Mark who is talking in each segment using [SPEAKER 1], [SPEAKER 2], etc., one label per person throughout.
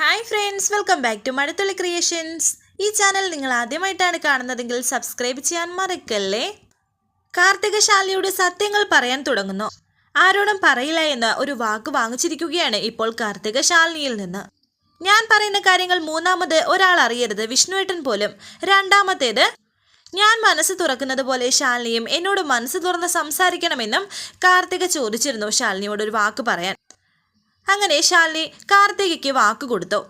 [SPEAKER 1] Hi friends welcome back to Mazhathulli creations ഈ channel നിങ്ങൾ ആദ്യമായിട്ടാണ് കാണുന്നതെങ്കിൽ സബ്സ്ക്രൈബ് ചെയ്യാൻ മറക്കല്ലേ? കാർത്തിക ശാലിയുടെ സത്യങ്ങൾ പറയാൻ തുടങ്ങുന്നു. ആരോടും പറയില്ല എന്ന് ഒരു വാക്ക് വാങ്ങിച്ചിരിക്കുകയാണ് ഇപ്പോൾ കാർത്തിക ശാലിനിയിൽ നിന്ന്. ഞാൻ പറയുന്ന കാര്യങ്ങൾ മൂന്നാമത് ഒരാൾ അറിയരുത് വിഷ്ണുവേട്ടൻ പോലും. രണ്ടാമത്തേത് ഞാൻ മനസ്സ് തുറക്കുന്നത് പോലെ ശാലിനിയും എന്നോട് മനസ്സ് തുറന്ന് സംസാരിക്കണമെന്നും കാർത്തിക ചോദിച്ചിരുന്നു ശാലിനിയോട് ഒരു വാക്ക് പറയാൻ. അങ്ങനെ ശാലിനി കാർത്തികയ്ക്ക് വാക്കുകൊടുത്തു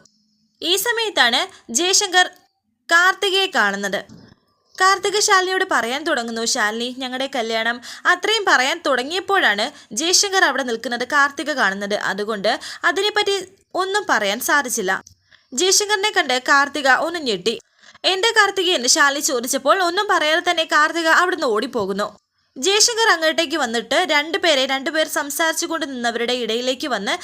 [SPEAKER 1] ഈ സമയത്താണ് ജയശങ്കർ കാർത്തികയെ കാണുന്നത്. കാർത്തിക ശാലിനിയോട് പറയാൻ തുടങ്ങുന്നു ശാലിനി ഞങ്ങളുടെ കല്യാണം. അത്രയും പറയാൻ തുടങ്ങിയപ്പോഴാണ് ജയശങ്കർ അവിടെ നിൽക്കുന്നത് കാർത്തിക കാണുന്നത്. അതുകൊണ്ട് അതിനെപ്പറ്റി ഒന്നും പറയാൻ സാധിച്ചില്ല. ജയശങ്കറിനെ കണ്ട് കാർത്തിക ഒന്ന് ഞെട്ടി. എന്റെ കാർത്തിക എന്ന് ശാലിനി ചോദിച്ചപ്പോൾ ഒന്നും പറയാതെ തന്നെ കാർത്തിക അവിടുന്ന് ഓടിപ്പോകുന്നു. ജയശങ്കർ അങ്ങോട്ടേക്ക് വന്നിട്ട് രണ്ടുപേരെ രണ്ടുപേർ സംസാരിച്ചുകൊണ്ട് നിന്നവരുടെ ഇടയിലേക്ക് വന്ന്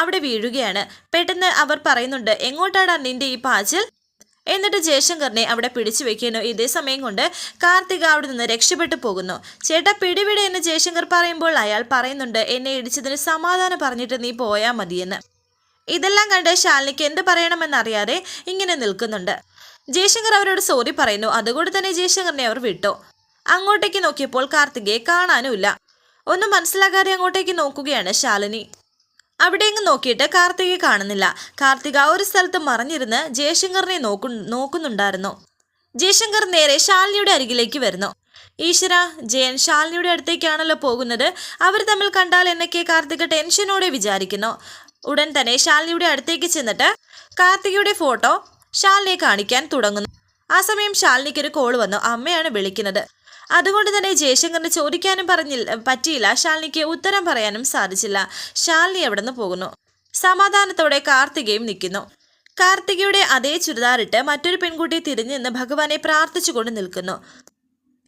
[SPEAKER 1] അവിടെ വീഴുകയാണ്. പെട്ടെന്ന് അവർ പറയുന്നുണ്ട് എങ്ങോട്ടാടാ നിന്റെ ഈ പാച്ചിൽ? എന്നിട്ട് ജയശങ്കറിനെ അവിടെ പിടിച്ചു വെക്കുന്നു. ഇതേ സമയം കൊണ്ട് കാർത്തിക അവിടെ നിന്ന് രക്ഷപ്പെട്ടു പോകുന്നു. ചേട്ടാ പിടിവിടെ എന്ന് ജയശങ്കർ പറയുമ്പോൾ അയാൾ പറയുന്നുണ്ട് എന്നെ ഇടിച്ചതിന് സമാധാനം പറഞ്ഞിട്ട് നീ പോയാൽ മതിയെന്ന്. ഇതെല്ലാം കണ്ട് ശാലിനിക്ക് എന്ത് പറയണമെന്നറിയാതെ ഇങ്ങനെ നിൽക്കുന്നുണ്ട്. ജയശങ്കർ അവരോട് സോറി പറയുന്നു. അതുകൊണ്ട് തന്നെ ജയശങ്കറിനെ അവർ വിട്ടു. അങ്ങോട്ടേക്ക് നോക്കിയപ്പോൾ കാർത്തികയെ കാണാനുമില്ല. ഒന്നും മനസ്സിലാക്കാതെ അങ്ങോട്ടേക്ക് നോക്കുകയാണ് ശാലിനി. അവിടെയെങ്ങും നോക്കിയിട്ട് കാർത്തികയെ കാണുന്നില്ല. കാർത്തിക ഒരു സ്ഥലത്ത് മറിഞ്ഞിരുന്ന് ജയശങ്കറിനെ നോക്കു നോക്കുന്നുണ്ടായിരുന്നു. ജയശങ്കർ നേരെ ശാലിനിയുടെ അരികിലേക്ക് വരുന്നു. ഈശ്വര ജയൻ ശാലിനിയുടെ അടുത്തേക്കാണല്ലോ പോകുന്നത്. അവർ തമ്മിൽ കണ്ടാൽ എന്നൊക്കെ കാർത്തിക ടെൻഷനോടെ വിചാരിക്കുന്നു. ഉടൻ തന്നെ ശാലിനിയുടെ അടുത്തേക്ക് ചെന്നിട്ട് കാർത്തികയുടെ ഫോട്ടോ ശാലിനിയെ കാണിക്കാൻ തുടങ്ങുന്നു. ആ സമയം ശാലിനിക്ക് ഒരു കോൾ വന്നു. അമ്മയാണ് വിളിക്കുന്നത്. അതുകൊണ്ട് തന്നെ ജയശങ്കറിന് ചോദിക്കാനും പറഞ്ഞില്ല പറ്റിയില്ല. ശാലിനിക്ക് ഉത്തരം പറയാനും സാധിച്ചില്ല. ശാലിനി എവിടെ നിന്ന് പോകുന്നു? സമാധാനത്തോടെ കാർത്തികയും നിൽക്കുന്നു. കാർത്തികയുടെ അതേ ചുരിദാറിട്ട് മറ്റൊരു പെൺകുട്ടി തിരിഞ്ഞു നിന്ന് ഭഗവാനെ പ്രാർത്ഥിച്ചുകൊണ്ട് നിൽക്കുന്നു.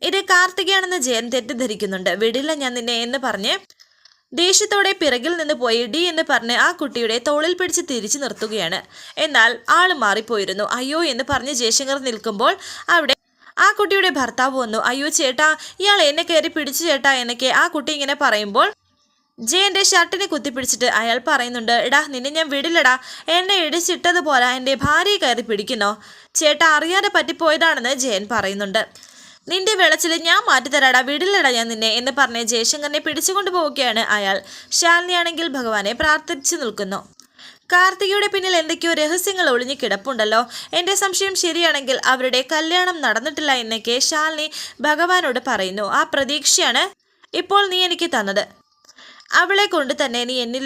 [SPEAKER 1] ഇത് കാർത്തികയാണെന്ന് ജയൻ തെറ്റിദ്ധരിക്കുന്നുണ്ട്. വിടില്ല ഞാൻ നിന്നെ എന്ന് പറഞ്ഞ് ദേഷ്യത്തോടെ പിറകിൽ നിന്ന് പോയി ഡി എന്ന് പറഞ്ഞ് ആ കുട്ടിയുടെ തോളിൽ പിടിച്ച് തിരിച്ചു നിർത്തുകയാണ്. എന്നാൽ ആൾ മാറിപ്പോയിരുന്നു. അയ്യോ എന്ന് പറഞ്ഞ് ജയശങ്കർ നിൽക്കുമ്പോൾ അവിടെ ആ കുട്ടിയുടെ ഭർത്താവ് വന്നു. അയ്യോ ചേട്ടാ ഇയാൾ എന്നെ കയറി പിടിച്ചു ചേട്ടാ എന്നൊക്കെ ആ കുട്ടി ഇങ്ങനെ പറയുമ്പോൾ ജയന്റെ ഷർട്ടിനെ കുത്തിപ്പിടിച്ചിട്ട് അയാൾ പറയുന്നുണ്ട് എടാ നിന്നെ ഞാൻ വിടില്ലടാ. എന്നെ ഇടിച്ചിട്ടതുപോലെ എന്റെ ഭാര്യയെ കയറി പിടിക്കുന്നോ? ചേട്ട അറിയാതെ പറ്റിപ്പോയതാണെന്ന് ജയൻ പറയുന്നുണ്ട്. നിന്റെ വെളച്ചിൽ ഞാൻ മാറ്റിത്തരാടാ. വിടില്ലടാ ഞാൻ നിന്നെ എന്ന് പറഞ്ഞ് ജയശങ്കറിനെ പിടിച്ചുകൊണ്ട് പോവുകയാണ് അയാൾ. ശാലിനിയാണെങ്കിൽ ഭഗവാനെ പ്രാർത്ഥിച്ചു നിൽക്കുന്നു. കാർത്തികയുടെ പിന്നിൽ എന്തൊക്കെയോ രഹസ്യങ്ങൾ ഒളിഞ്ഞു കിടപ്പുണ്ടല്ലോ. എന്റെ സംശയം ശരിയാണെങ്കിൽ അവരുടെ കല്യാണം നടന്നിട്ടില്ല എന്നൊക്കെ ശാലിനി ഭഗവാനോട് പറയുന്നു. ആ പ്രതീക്ഷയാണ് ഇപ്പോൾ നീ എനിക്ക് തന്നത്. അവളെ കൊണ്ട് തന്നെ നീ എന്നിൽ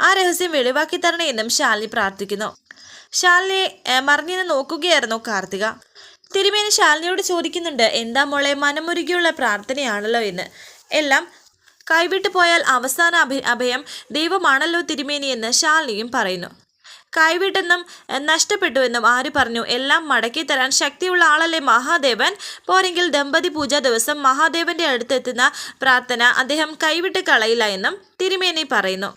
[SPEAKER 1] ആ രഹസ്യം വെളിവാക്കി തരണേ എന്നും ശാലിനി പ്രാർത്ഥിക്കുന്നു. ശാലിനിയെ ഏ, നോക്കുകയായിരുന്നു കാർത്തിക. തിരുമേനി ശാലിനിയോട് ചോദിക്കുന്നുണ്ട് എന്താ മോളെ മനമുരുകിയുള്ള പ്രാർത്ഥനയാണല്ലോ എന്ന്. എല്ലാം കൈവിട്ടു പോയാൽ അവസാന അഭ അഭയം ദൈവമാണല്ലോ തിരുമേനിയെന്ന് ശാലിനിയും പറയുന്നു. കൈവിട്ടെന്നും നഷ്ടപ്പെട്ടുവെന്നും ആര് പറഞ്ഞു? എല്ലാം മടക്കി തരാൻ ശക്തിയുള്ള ആളല്ലേ മഹാദേവൻ? പോരെങ്കിൽ ദമ്പതി പൂജ ദിവസം മഹാദേവന്റെ അടുത്തെത്തുന്ന പ്രാർത്ഥന അദ്ദേഹം കൈവിട്ട് കളയില്ല എന്നും തിരുമേനി പറയുന്നു.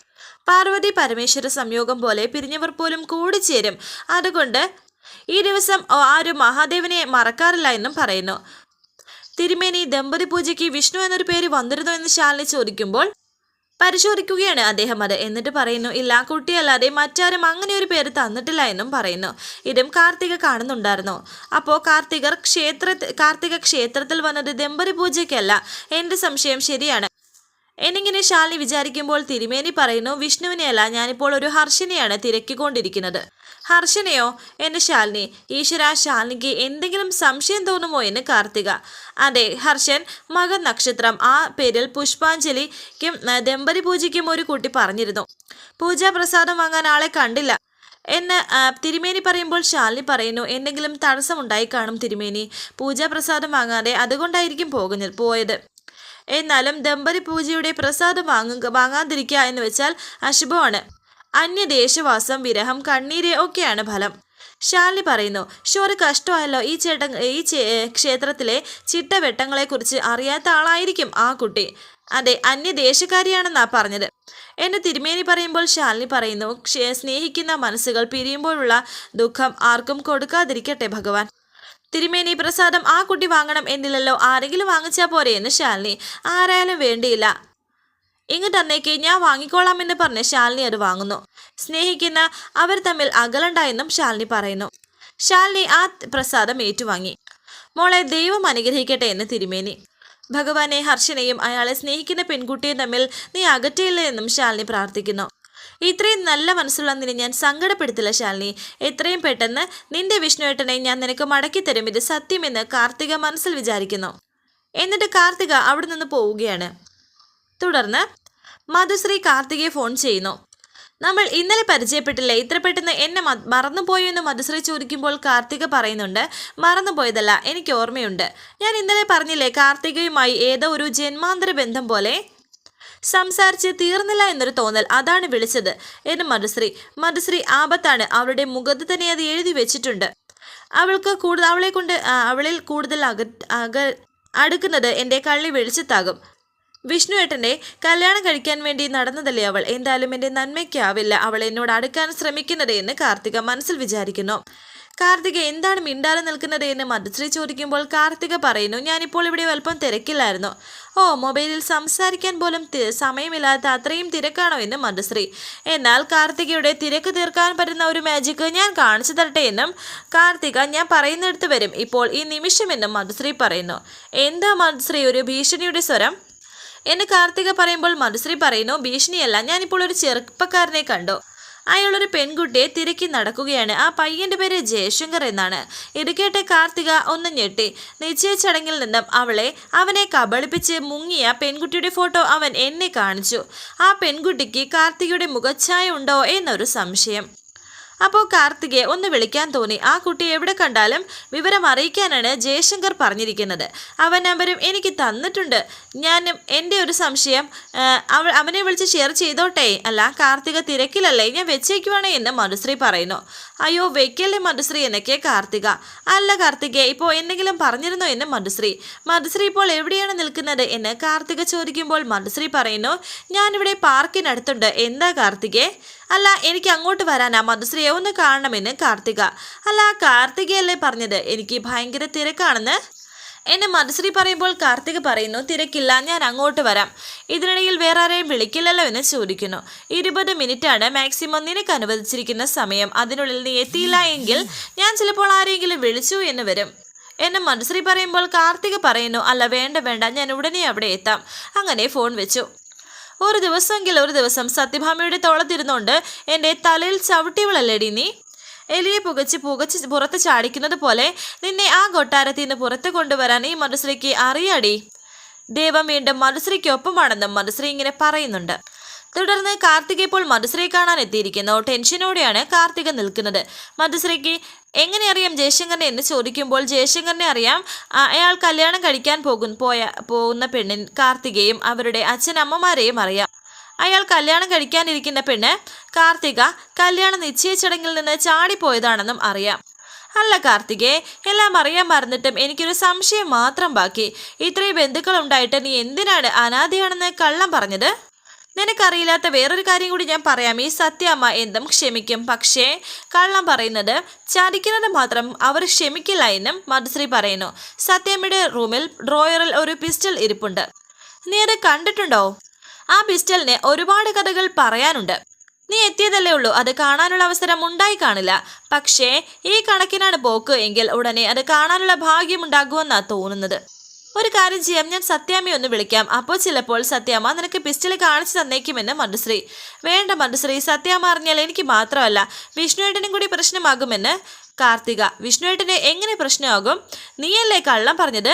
[SPEAKER 1] പാർവതി പരമേശ്വര സംയോഗം പോലെ പിരിഞ്ഞവർ പോലും കൂടിച്ചേരും. അതുകൊണ്ട് ഈ ദിവസം ആരും മഹാദേവനെ മറക്കാറില്ല എന്നും പറയുന്നു. തിരുമേനി ദമ്പതി പൂജയ്ക്ക് വിഷ്ണു എന്നൊരു പേര് വന്നിരുന്നു എന്ന് ശാലിനി ചോദിക്കുമ്പോൾ പരിശോധിക്കുകയാണ് അദ്ദേഹം അത്. എന്നിട്ട് പറയുന്നു ഇല്ല കുട്ടിയല്ലാതെ മറ്റാരും അങ്ങനെ ഒരു പേര് തന്നിട്ടില്ല എന്നും പറയുന്നു. ഇതും കാർത്തിക കാണുന്നുണ്ടായിരുന്നു. അപ്പോൾ കാർത്തികർ ക്ഷേത്ര കാർത്തിക ക്ഷേത്രത്തിൽ വന്നത് ദമ്പതി പൂജയ്ക്കല്ല. എന്റെ സംശയം ശരിയാണ്. എന്നിങ്ങനെ ശാലിനി വിചാരിക്കുമ്പോൾ തിരുമേനി പറയുന്നു വിഷ്ണുവിനെയല്ല ഞാനിപ്പോൾ ഒരു ഹർഷനെയാണ് തിരക്കിക്കൊണ്ടിരിക്കുന്നത്. ഹർഷനെയോ? എന്ന് ശാലിനി ഈശ്വര ശാലിനിക്ക് എന്തെങ്കിലും സംശയം തോന്നുമോ? എന്ന് കാർത്തിക അതെ ഹർഷൻ മകൻ നക്ഷത്രം ആ പേരിൽ പുഷ്പാഞ്ജലിക്കും ദമ്പതി പൂജയ്ക്കും ഒരു കുട്ടി പറഞ്ഞിരുന്നു. പൂജാപ്രസാദം വാങ്ങാൻ ആളെ കണ്ടില്ല. എന്ന് തിരുമേനി പറയുമ്പോൾ ശാലിനി പറയുന്നു എന്തെങ്കിലും തടസ്സമുണ്ടായി കാണും തിരുമേനി. പൂജാപ്രസാദം വാങ്ങാതെ അതുകൊണ്ടായിരിക്കും പോകുന്നത് പോയത്. എന്നാലും ദമ്പതി പൂജയുടെ പ്രസാദം വാങ്ങുക വാങ്ങാതിരിക്കുക എന്ന് വെച്ചാൽ അശുഭമാണ്. അന്യദേശവാസം വിരഹം കണ്ണീര് ഒക്കെയാണ് ഫലം. ശാലിനി പറയുന്നു ഷോറ് കഷ്ടമായല്ലോ. ഈ ചേട്ട ഈ ക്ഷേത്രത്തിലെ ചിട്ടവെട്ടങ്ങളെക്കുറിച്ച് അറിയാത്ത ആളായിരിക്കും ആ കുട്ടി. അതെ അന്യദേശക്കാരിയാണെന്നാ പറഞ്ഞത്. എന്നെ തിരുമേനി പറയുമ്പോൾ ശാലിനി പറയുന്നു സ്നേഹിക്കുന്ന മനസ്സുകൾ പിരിയുമ്പോഴുള്ള ദുഃഖം ആർക്കും കൊടുക്കാതിരിക്കട്ടെ ഭഗവാൻ. തിരുമേനി പ്രസാദം ആ കുട്ടി വാങ്ങണം എന്നില്ലല്ലോ ആരെങ്കിലും വാങ്ങിച്ചാൽ പോരെ എന്ന് ശാലിനി. ആരായാലും വേണ്ടിയില്ല. ഇങ്ങ് തന്നേക്ക് ഞാൻ വാങ്ങിക്കോളാമെന്ന് പറഞ്ഞ് ശാലിനി അത് വാങ്ങുന്നു. സ്നേഹിക്കുന്ന അവർ തമ്മിൽ അകലണ്ടായെന്നും ശാലിനി പറയുന്നു. ശാലിനി ആ പ്രസാദം ഏറ്റുവാങ്ങി. മോളെ ദൈവം അനുഗ്രഹിക്കട്ടെ എന്ന് തിരുമേനി. ഭഗവാനെ ഹർഷനെയും അയാളെ സ്നേഹിക്കുന്ന പെൺകുട്ടിയും തമ്മിൽ നീ അകറ്റിയില്ല എന്നും ശാലിനി പ്രാർത്ഥിക്കുന്നു. ഇത്രയും നല്ല മനസ്സുള്ള നിന്നെ ഞാൻ സങ്കടപ്പെടുത്തില്ല ശാലിനി. എത്രയും പെട്ടെന്ന് നിന്റെ വിഷ്ണുവേട്ടനെ ഞാൻ നിനക്ക് മടക്കി തരും. ഇത് സത്യമെന്ന് കാർത്തിക മനസ്സിൽ വിചാരിക്കുന്നു. എന്നിട്ട് കാർത്തിക അവിടെ നിന്ന് പോവുകയാണ്. തുടർന്ന് മധുശ്രീ കാർത്തികയെ ഫോൺ ചെയ്യുന്നു. നമ്മൾ ഇന്നലെ പരിചയപ്പെട്ടില്ലേ? ഇത്ര പെട്ടെന്ന് എന്നെ മറന്നുപോയോ എന്ന് മധുശ്രീ ചോദിക്കുമ്പോൾ കാർത്തിക പറയുന്നുണ്ട് മറന്നുപോയതല്ല എനിക്ക് ഓർമ്മയുണ്ട്. ഞാൻ ഇന്നലെ പറഞ്ഞില്ലേ കാർത്തികയുമായി ഏതോ ഒരു ജന്മാന്തര ബന്ധം പോലെ? സംസാരിച്ച് തീർന്നില്ല എന്നൊരു തോന്നൽ അതാണ് വിളിച്ചത് എന്ന് മധുശ്രീ. മധുശ്രീ ആപത്താണ് അവളുടെ മുഖത്ത് തന്നെ അത് എഴുതി വെച്ചിട്ടുണ്ട്. അവൾക്ക് കൂടുതൽ അവളെ കൊണ്ട് അവളിൽ കൂടുതൽ അക അക അടുക്കുന്നത് എന്റെ കള്ളി വെളിച്ചത്താകും. വിഷ്ണുവേട്ടന്റെ കല്യാണം കഴിക്കാൻ വേണ്ടി നടന്നതല്ലേ അവൾ? എന്തായാലും എന്റെ നന്മയ്ക്കാവില്ല അവൾ എന്നോട് അടുക്കാൻ ശ്രമിക്കുന്നത് എന്ന് കാർത്തിക മനസ്സിൽ വിചാരിക്കുന്നു. കാർത്തിക എന്താണ് മിണ്ടാതെ നിൽക്കുന്നത് എന്ന് മധുശ്രീ ചോദിക്കുമ്പോൾ കാർത്തിക പറയുന്നു ഞാനിപ്പോൾ ഇവിടെ അല്പം തിരക്കില്ലായിരുന്നു ഓ മൊബൈലിൽ സംസാരിക്കാൻ പോലും സമയമില്ലാത്ത അത്രയും തിരക്കാണോ എന്ന് മധുശ്രീ. എന്നാൽ കാർത്തികയുടെ തിരക്ക് തീർക്കാൻ പറ്റുന്ന ഒരു മാജിക്ക് ഞാൻ കാണിച്ചു തരട്ടെ എന്നും കാർത്തിക ഞാൻ പറയുന്നിടത്ത് വരും. ഇപ്പോൾ ഈ നിമിഷമെന്നും മധുശ്രീ പറയുന്നു. എന്താ മധുശ്രീ ഒരു ഭീഷണിയുടെ സ്വരം? എന്ന് കാർത്തിക പറയുമ്പോൾ മധുശ്രീ പറയുന്നു ഭീഷണിയല്ല ഞാനിപ്പോൾ ഒരു ചെറുപ്പക്കാരനെ കണ്ടു. അയാളൊരു പെൺകുട്ടിയെ തിരക്കി നടക്കുകയാണ്. ആ പയ്യന്റെ പേര് ജയശങ്കർ എന്നാണ്. ഇത് കാർത്തിക ഒന്ന് ഞെട്ടി. നിശ്ചയ ചടങ്ങിൽ നിന്നും അവളെ അവനെ കബളിപ്പിച്ച് മുങ്ങിയ പെൺകുട്ടിയുടെ ഫോട്ടോ അവൻ എന്നെ കാണിച്ചു. ആ പെൺകുട്ടിക്ക് കാർത്തികയുടെ മുഖച്ഛായ ഉണ്ടോ എന്നൊരു സംശയം. അപ്പോൾ കാർത്തികയെ ഒന്ന് വിളിക്കാൻ തോന്നി. ആ കുട്ടി എവിടെ കണ്ടാലും വിവരം അറിയിക്കാനാണ് ജയശങ്കർ പറഞ്ഞിരിക്കുന്നത്. അവൻ നമ്പരും എനിക്ക് തന്നിട്ടുണ്ട്. ഞാനും എന്റെ ഒരു സംശയം അവനെ വിളിച്ച് ഷെയർ ചെയ്തോട്ടെ? അല്ല കാർത്തിക തിരക്കിലല്ലേ ഞാൻ വെച്ചേക്കുവാണേ എന്ന് മധുശ്രീ പറയുന്നു. അയ്യോ വെക്കല്ലേ മധുശ്രീ എന്നൊക്കെ കാർത്തിക. അല്ല കാർത്തിക ഇപ്പോൾ എന്തെങ്കിലും പറഞ്ഞിരുന്നോ എന്ന് മധുശ്രീ. മധുശ്രീ ഇപ്പോൾ എവിടെയാണ് നിൽക്കുന്നത് എന്ന് കാർത്തിക ചോദിക്കുമ്പോൾ മധുശ്രീ പറയുന്നു ഞാനിവിടെ പാർക്കിനടുത്തുണ്ട്. എന്താ കാർത്തികേ? അല്ല എനിക്ക് അങ്ങോട്ട് വരാനാ. മധുശ്രീയെ ഒന്ന് കാണണമെന്ന് കാർത്തിക. അല്ല കാർത്തികയല്ലേ പറഞ്ഞത്? എനിക്ക് ഭയങ്കര തിരക്കാണെന്ന്. എന്നെ മധുശ്രീ പറയുമ്പോൾ കാർത്തിക പറയുന്നു തിരക്കില്ല ഞാൻ അങ്ങോട്ട് വരാം. ഇതിനിടയിൽ വേറെ ആരെയും വിളിക്കില്ലല്ലോ എന്ന് ചോദിക്കുന്നു. ഇരുപത് മിനിറ്റാണ് മാക്സിമം നിനക്ക് അനുവദിച്ചിരിക്കുന്ന സമയം. അതിനുള്ളിൽ നീ എത്തിയില്ല എങ്കിൽ ഞാൻ ചിലപ്പോൾ ആരെങ്കിലും വിളിച്ചു എന്ന് വരും. എന്നെ മധുശ്രീ പറയുമ്പോൾ കാർത്തിക പറയുന്നു അല്ല വേണ്ട വേണ്ട ഞാൻ ഉടനെ അവിടെ എത്താം. അങ്ങനെ ഫോൺ വെച്ചു. ഒരു ദിവസമെങ്കിൽ ഒരു ദിവസം സത്യഭാമയുടെ തോളത്തിരുന്നുകൊണ്ട് എന്റെ തലയിൽ ചവിട്ടിയവളല്ലേടി നീ? എലിയെ പുകച്ച് പുകച്ച് പുറത്ത് ചാടിക്കുന്നത് പോലെ നിന്നെ ആ കൊട്ടാരത്തിൽ നിന്ന് പുറത്ത് കൊണ്ടുവരാൻ ഈ മനുശ്രീക്ക് അറിയാടി? ദേവം വീണ്ടും മനുശ്രീക്കൊപ്പമാണെന്നും മനുശ്രീ ഇങ്ങനെ പറയുന്നുണ്ട്. തുടർന്ന് കാർത്തിക് ഇപ്പോൾ മധുശ്രീ കാണാൻ എത്തിയിരിക്കുന്നു. ടെൻഷനോടെയാണ് കാർത്തിക നിൽക്കുന്നത്. മധുശ്രീക്ക് എങ്ങനെ അറിയാം ജയശങ്കറിനെ എന്ന് ചോദിക്കുമ്പോൾ ജയശങ്കറിനെ അറിയാം അയാൾ കല്യാണം കഴിക്കാൻ പോകും പോയ പോകുന്ന പെണ്ണിൻ കാർത്തികയും അവരുടെ അച്ഛനമ്മമാരെയും അറിയാം. അയാൾ കല്യാണം കഴിക്കാനിരിക്കുന്ന പെണ്ണ് കാർത്തിക കല്യാണ നിശ്ചയ ചടങ്ങിൽ നിന്ന് ചാടിപ്പോയതാണെന്നും അറിയാം. അല്ല കാർത്തികേ എല്ലാം അറിയാൻ മറന്നിട്ടും എനിക്കൊരു സംശയം മാത്രം ബാക്കി. ഇത്രയും ബന്ധുക്കൾ ഉണ്ടായിട്ട് നീ എന്തിനാണ് അനാഥയാണെന്ന് കള്ളം പറഞ്ഞത്? നിനക്കറിയില്ലാത്ത വേറൊരു കാര്യം കൂടി ഞാൻ പറയാം. ഈ സത്യമ്മ എന്തും ക്ഷമിക്കും. പക്ഷേ കള്ളം പറയുന്നത് ചതിക്കുന്നത് മാത്രം അവർ ക്ഷമിക്കില്ല എന്നും മധുശ്രീ പറയുന്നു. സത്യമ്മയുടെ റൂമിൽ ഡ്രോയറിൽ ഒരു പിസ്റ്റൽ ഇരിപ്പുണ്ട്. നീ അത് കണ്ടിട്ടുണ്ടോ? ആ പിസ്റ്റലിന് ഒരുപാട് കഥകൾ പറയാനുണ്ട്. നീ എത്തിയതല്ലേ ഉള്ളൂ. അത് കാണാനുള്ള അവസരം ഉണ്ടായി കാണില്ല. പക്ഷേ ഈ കണക്കിനാണ് പോക്ക് എങ്കിൽ ഉടനെ അത് കാണാനുള്ള ഭാഗ്യമുണ്ടാകുമെന്നാണ് തോന്നുന്നത്. ഒരു കാര്യം ചെയ്യാം ഞാൻ സത്യാമ്മയെ ഒന്ന് വിളിക്കാം. അപ്പോൾ ചിലപ്പോൾ സത്യാമ്മ നിനക്ക് പിസ്റ്റൾ കാണിച്ചു തന്നേക്കുമെന്ന് മന്ത്രിശ്രീ. വേണ്ട മന്ത്രിശ്രീ സത്യാമ്മ അറിഞ്ഞാൽ എനിക്ക് മാത്രമല്ല വിഷ്ണുവേട്ടനും കൂടി പ്രശ്നമാകുമെന്ന് കാർത്തിക. വിഷ്ണുവേട്ടന് എങ്ങനെ പ്രശ്നമാകും? നീയല്ലേ കള്ളം പറഞ്ഞത്?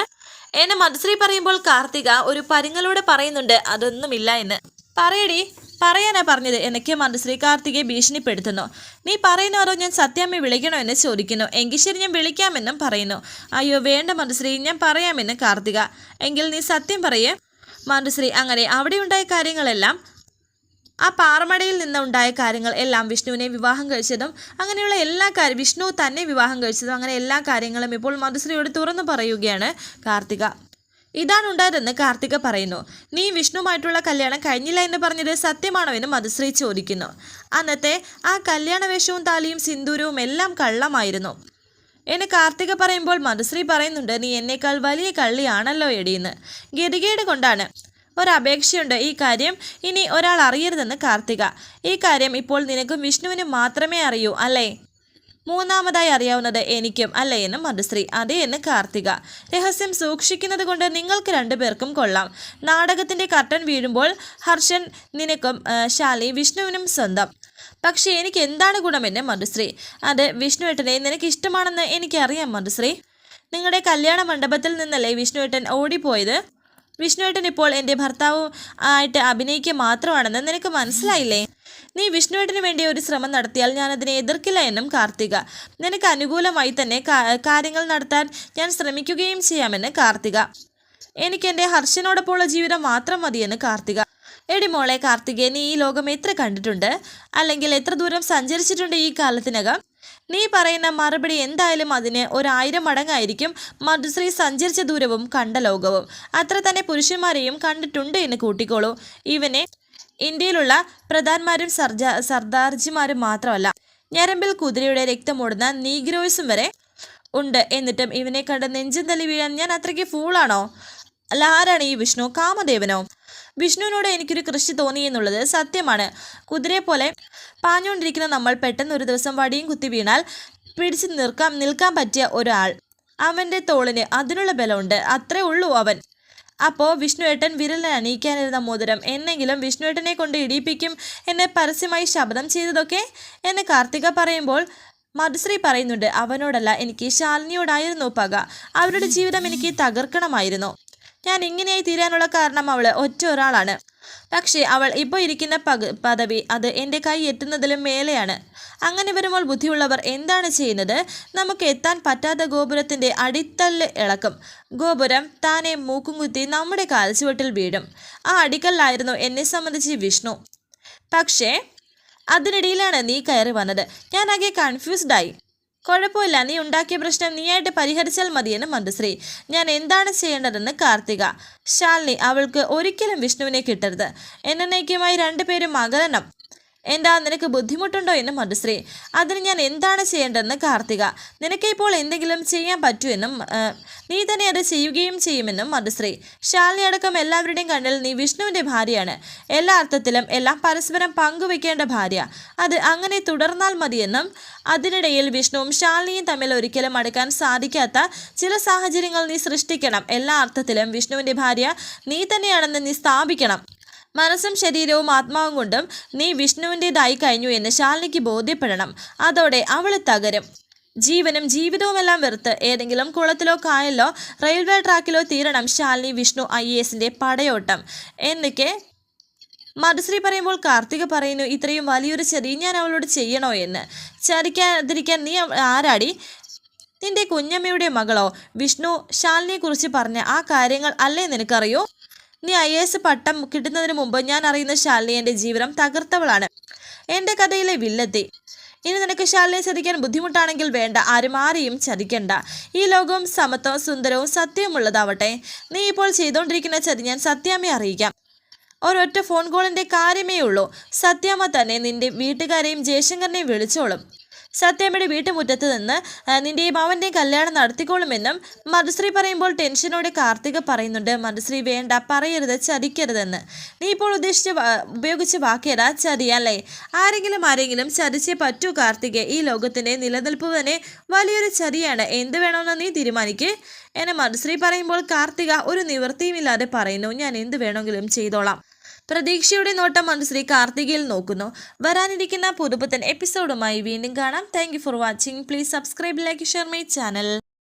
[SPEAKER 1] എന്നെ മന്ത്രിശ്രീ പറയുമ്പോൾ കാർത്തിക ഒരു പരിങ്ങളോട് പറയുന്നുണ്ട് അതൊന്നുമില്ല എന്ന്. പറയടി. പറയാനാ പറഞ്ഞത് എന്നൊക്കെ മധുശ്രീ കാർത്തികയെ ഭീഷണിപ്പെടുത്തുന്നു. നീ പറയുന്നവരോ ഞാൻ സത്യാമ്മയെ വിളിക്കണോ എന്ന് ചോദിക്കുന്നു. എങ്കിൽ ശരി ഞാൻ വിളിക്കാമെന്നും പറയുന്നു. അയ്യോ വേണ്ട മന്ത്രശ്രീ ഞാൻ പറയാമെന്ന് കാർത്തിക. എങ്കിൽ നീ സത്യം പറയേ. മന്ത്രശ്രീ അങ്ങനെ അവിടെ ഉണ്ടായ കാര്യങ്ങളെല്ലാം ആ പാറമടയിൽ നിന്നുണ്ടായ കാര്യങ്ങൾ എല്ലാം വിഷ്ണുവിനെ വിവാഹം കഴിച്ചതും അങ്ങനെയുള്ള എല്ലാ കാര്യം വിഷ്ണു തന്നെ വിവാഹം കഴിച്ചതും അങ്ങനെ എല്ലാ കാര്യങ്ങളും ഇപ്പോൾ മധുശ്രീയോട് തുറന്നു പറയുകയാണ് കാർത്തിക. ഇതാണ് ഉണ്ടായതെന്ന് കാർത്തിക പറയുന്നു. നീ വിഷ്ണുമായിട്ടുള്ള കല്യാണം കഴിഞ്ഞില്ല എന്ന് പറഞ്ഞത് സത്യമാണോ എന്ന് മധുശ്രീ ചോദിക്കുന്നു. അന്നത്തെ ആ കല്യാണ വേഷവും താലിയും സിന്ദൂരവും എല്ലാം കള്ളമായിരുന്നു. എന്നെ കാർത്തിക പറയുമ്പോൾ മധുശ്രീ പറയുന്നുണ്ട് നീ എന്നേക്കാൾ വലിയ കള്ളിയാണല്ലോ എടിയെന്ന് ഗതികേട് കൊണ്ടാണ്. ഒരപേക്ഷയുണ്ട് ഈ കാര്യം ഇനി ഒരാൾ അറിയരുതെന്ന് കാർത്തിക. ഈ കാര്യം ഇപ്പോൾ നിനക്കും വിഷ്ണുവിനും മാത്രമേ അറിയൂ അല്ലേ? മൂന്നാമതായി അറിയാവുന്നത് എനിക്കും അല്ലേ എന്ന് മധുശ്രീ അതേ എന്ന് കാർത്തിക. രഹസ്യം സൂക്ഷിക്കുന്നത് കൊണ്ട് നിങ്ങൾക്ക് രണ്ടുപേർക്കും കൊള്ളാം. നാടകത്തിന്റെ കർട്ടൻ വീഴുമ്പോൾ ഹർഷൻ നിനക്കും ശാലി വിഷ്ണുവിനും സ്വന്തം. പക്ഷേ എനിക്ക് എന്താണ് ഗുണമെന്ന് മധുശ്രീ? അത് വിഷ്ണുവേട്ടനെ നിനക്ക് ഇഷ്ടമാണെന്ന് എനിക്കറിയാം മധുശ്രീ. നിങ്ങളുടെ കല്യാണ മണ്ഡപത്തിൽ നിന്നല്ലേ വിഷ്ണുവേട്ടൻ ഓടിപ്പോയത്? വിഷ്ണുവേട്ടൻ ഇപ്പോൾ എന്റെ ഭർത്താവ് ആയിട്ട് അഭിനയിക്കുക മാത്രമാണെന്ന് നിനക്ക് മനസ്സിലായില്ലേ? നീ വിഷ്ണുവേട്ടന് വേണ്ടി ഒരു ശ്രമം നടത്തിയാൽ ഞാൻ അതിനെ എതിർക്കില്ല എന്നും കാർത്തിക. നിനക്ക് അനുകൂലമായി തന്നെ കാര്യങ്ങൾ നടത്താൻ ഞാൻ ശ്രമിക്കുകയും ചെയ്യാമെന്ന് കാർത്തിക. എനിക്ക് എന്റെ ഹർഷനോടൊപ്പമുള്ള ജീവിതം മാത്രം മതിയെന്ന് കാർത്തിക. എടി മോളെ കാർത്തികയെ നീ ഈ ലോകം എത്ര കണ്ടിട്ടുണ്ട്? അല്ലെങ്കിൽ എത്ര ദൂരം സഞ്ചരിച്ചിട്ടുണ്ട് ഈ കാലത്തിനകം? നീ പറയുന്ന മറുപടി എന്തായാലും അതിന് ഒരായിരം മടങ്ങായിരിക്കും മധുശ്രീ സഞ്ചരിച്ച ദൂരവും കണ്ട ലോകവും. അത്ര തന്നെ പുരുഷന്മാരെയും കണ്ടിട്ടുണ്ട് എന്ന് കൂട്ടിക്കോളൂ. ഇവനെ ഇന്ത്യയിലുള്ള പ്രധാന്മാരും സർദാർജിമാരും മാത്രമല്ല ഞരമ്പിൽ കുതിരയുടെ രക്തമോടുന്ന നീഗ്രോയ്സും വരെ ഉണ്ട്. എന്നിട്ടും ഇവനെ കണ്ട് നെഞ്ചും തല്ലി വീഴാൻ ഞാൻ അത്രയ്ക്ക് ഫൂളാണോ അല്ല ആരാണ് ഈ വിഷ്ണു? കാമദേവനോ? വിഷ്ണുവിനോട് എനിക്കൊരു കൃഷി തോന്നി എന്നുള്ളത് സത്യമാണ്. കുതിരയെ പോലെ പാഞ്ഞുകൊണ്ടിരിക്കുന്ന നമ്മൾ പെട്ടെന്ന് ഒരു ദിവസം വടിയും കുത്തി വീണാൽ പിടിച്ച് നിൽക്കാൻ നിൽക്കാൻ പറ്റിയ ഒരാൾ. അവന്റെ തോളിന് അതിനുള്ള ബലമുണ്ട്. അത്രേ ഉള്ളൂ അവൻ. അപ്പോൾ വിഷ്ണുവേട്ടൻ വിരലിനെ അണിയിക്കാനിരുന്ന മോതിരം എന്നെങ്കിലും വിഷ്ണുവേട്ടനെ കൊണ്ട് ഇടിയിപ്പിക്കും എന്നെ പരസ്യമായി ശബ്ദം ചെയ്തതൊക്കെ എന്ന് കാർത്തിക പറയുമ്പോൾ മധുശ്രീ പറയുന്നുണ്ട് അവനോടല്ല എനിക്ക് ശാലിനിയോടായിരുന്നു പക. അവരുടെ ജീവിതം എനിക്ക് തകർക്കണമായിരുന്നു. ഞാൻ ഇങ്ങനെയായി തീരാനുള്ള കാരണം അവൾ ഒറ്റ ഒരാളാണ്. പക്ഷേ അവൾ ഇപ്പോൾ ഇരിക്കുന്ന പക പദവി അത് എന്റെ കൈ എത്തുന്നതിലും മേലെയാണ്. അങ്ങനെ വരുമ്പോൾ ബുദ്ധിയുള്ളവർ എന്താണ് ചെയ്യുന്നത്? നമുക്ക് എത്താൻ പറ്റാത്ത ഗോപുരത്തിന്റെ അടിത്തല്ല് ഇളക്കും. ഗോപുരം താനെ മൂക്കും കുത്തി നമ്മുടെ കാൽച്ചുവട്ടിൽ വീഴും. ആ അടിക്കല്ലായിരുന്നു എന്നെ സംബന്ധിച്ച് വിഷ്ണു. പക്ഷേ അതിനിടയിലാണ് നീ കയറി വന്നത്. ഞാനാകെ കൺഫ്യൂസ്ഡായി കുഴപ്പമില്ല. നീ ഉണ്ടാക്കിയ പ്രശ്നം നീയായിട്ട് പരിഹരിച്ചാൽ മതിയെന്ന് മന്ത്രിശ്രീ. ഞാൻ എന്താണ് ചെയ്യേണ്ടതെന്ന് കാർത്തിക. ശാലിനി അവൾക്ക് ഒരിക്കലും വിഷ്ണുവിനെ കിട്ടരുത്. എന്നേക്കുമായി രണ്ടുപേരും അകലണം എന്താ നിനക്ക് ബുദ്ധിമുട്ടുണ്ടോ എന്ന് മധുശ്രീ അതിന് ഞാൻ എന്താണ് ചെയ്യേണ്ടതെന്ന് കാർത്തിക. നിനക്ക് ഇപ്പോൾ എന്തെങ്കിലും ചെയ്യാൻ പറ്റുമെന്നും നീ തന്നെ അത് ചെയ്യുകയും ചെയ്യുമെന്നും മധുശ്രീ ശാലിനി അടക്കം എല്ലാവരുടെയും കണ്ണിൽ നീ വിഷ്ണുവിന്റെ ഭാര്യയാണ്. എല്ലാ അർത്ഥത്തിലും എല്ലാം പരസ്പരം പങ്കുവെക്കേണ്ട ഭാര്യ. അത് അങ്ങനെ തുടർന്നാൽ മതിയെന്നും അതിനിടയിൽ വിഷ്ണുവും ശാലിനിയും തമ്മിൽ ഒരിക്കലും അടുക്കാൻ സാധിക്കാത്ത ചില സാഹചര്യങ്ങൾ നീ സൃഷ്ടിക്കണം. എല്ലാ അർത്ഥത്തിലും വിഷ്ണുവിന്റെ ഭാര്യ നീ തന്നെയാണെന്ന് നീ സ്ഥാപിക്കണം. മനസ്സും ശരീരവും ആത്മാവും കൊണ്ടും നീ വിഷ്ണുവിന്റെതായി കഴിഞ്ഞു എന്ന് ശാലിനിക്ക് ബോധ്യപ്പെടണം. അതോടെ അവൾ തകരും. ജീവനും ജീവിതവുമെല്ലാം വെറുത്ത് ഏതെങ്കിലും കുളത്തിലോ കായലിലോ റെയിൽവേ ട്രാക്കിലോ തീരണം ശാലിനി വിഷ്ണു ഐ എ എസിന്റെ പടയോട്ടം. എന്നൊക്കെ മധുശ്രീ പറയുമ്പോൾ കാർത്തിക പറയുന്നു ഇത്രയും വലിയൊരു ചതി ഞാൻ അവളോട് ചെയ്യണോ എന്ന്? ചതിക്കാതിരിക്കാൻ നീ ആരാടി? നിന്റെ കുഞ്ഞമ്മയുടെ മകളോ? വിഷ്ണു ശാലിനിയെക്കുറിച്ച് പറഞ്ഞ ആ കാര്യങ്ങൾ അല്ലേ നിനക്കറിയോ? നീ ഐ എസ് പട്ടം കിട്ടുന്നതിന് മുമ്പ് ഞാൻ അറിയുന്ന ശാലിനി എന്റെ ജീവിതം തകർത്തവളാണ്. എന്റെ കഥയിലെ വില്ലത്തി. ഇനി നിനക്ക് ശാലിനെ ചതിക്കാൻ ബുദ്ധിമുട്ടാണെങ്കിൽ വേണ്ട ആരും ആരെയും ചതിക്കണ്ട. ഈ ലോകവും സമത്വവും സുന്ദരവും സത്യവുമുള്ളതാവട്ടെ. നീ ഇപ്പോൾ ചെയ്തുകൊണ്ടിരിക്കുന്ന ചതി ഞാൻ സത്യാമ്മയെ അറിയിക്കാം. ഒരൊറ്റ ഫോൺ കോളിന്റെ കാര്യമേ ഉള്ളൂ സത്യാമ്മ തന്നെ നിന്റെ വീട്ടുകാരെയും ജയശങ്കറിനെയും വിളിച്ചോളും. സത്യാമ്മയുടെ വീട്ടുമുറ്റത്ത് നിന്ന് നിന്റെയും അവന്റെയും കല്യാണം നടത്തിക്കോളുമെന്നും മധുശ്രീ പറയുമ്പോൾ ടെൻഷനോടെ കാർത്തിക പറയുന്നുണ്ട് മധുശ്രീ വേണ്ട പറയരുത് ചതിക്കരുതെന്ന്. നീ ഇപ്പോൾ ഉദ്ദേശിച്ച ഉപയോഗിച്ച വാക്കേടാ ചതി അല്ലേ? ആരെങ്കിലും ആരെങ്കിലും ചതിച്ചേ പറ്റൂ കാർത്തിക. ഈ ലോകത്തിന്റെ നിലനിൽപ്പ് തന്നെ വലിയൊരു ചതിയാണ്. എന്ത് വേണമെന്ന് നീ തീരുമാനിക്ക്. എന്നെ മധുശ്രീ പറയുമ്പോൾ കാർത്തിക ഒരു നിവൃത്തിയുമില്ലാതെ പറയുന്നു ഞാൻ എന്ത് വേണമെങ്കിലും ചെയ്തോളാം. പ്രതീക്ഷയുടെ നോട്ടം മനുശ്രീ കാർത്തികയിൽ നോക്കുന്നു. വരാനിരിക്കുന്ന പുതുപുത്തൻ എപ്പിസോഡുമായി വീണ്ടും കാണാം. Thank for watching please subscribe like share my channel